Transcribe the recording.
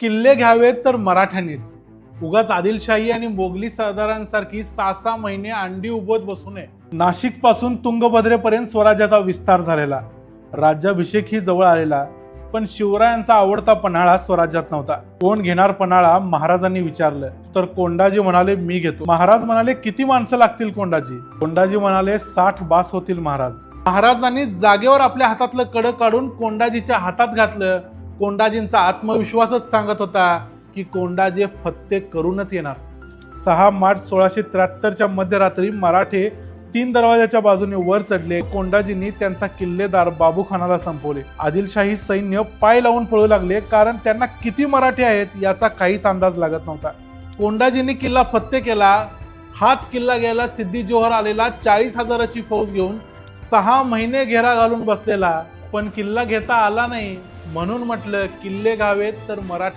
किल्ले घ्यावेत तर मराठ्यांनीच. उगाच आदिलशाही आणि मोगली सरदारांसारखी सहा सहा महिने अंडी उभत बसू नये. नाशिकपासून तुंगभद्रेपर्यंत स्वराज्याचा विस्तार झालेला. राज्याभिषेक ही जवळ आलेला पण शिवरायांचा आवडता पन्हाळा स्वराज्यात नव्हता. कोण घेणार पन्हाळा महाराजांनी विचारलं. तर कोंडाजी म्हणाले मी घेतो. महाराज म्हणाले किती माणसं लागतील कोंडाजी? कोंडाजी म्हणाले साठ बास होतील महाराज. महाराजांनी जागेवर आपल्या हातातलं कडं काढून कोंडाजीच्या हातात घातलं. कोंडाजींचा आत्मविश्वासच सांगत होता की कोंडाजी फत्ते करूनच येणार. सहा मार्च सोळाशे त्र्याहत्तरच्या मध्यरात्री मराठे तीन दरवाजाच्या बाजूने वर चढले. कोंडाजींनी त्यांचा किल्लेदार बाबूखानाला संपवले. आदिलशाही सैन्य पाय लावून पळू लागले कारण त्यांना किती मराठी आहेत याचा काहीच अंदाज लागत नव्हता. कोंडाजींनी किल्ला फत्ते केला. हाच किल्ला घ्यायला सिद्धी जोहर आलेला चाळीस हजाराची फौज घेऊन सहा महिने घेरा घालून बसलेला. पण किल्ला घेता आला नाही. म्हणून म्हटलं किल्ले गावेत तर मराठी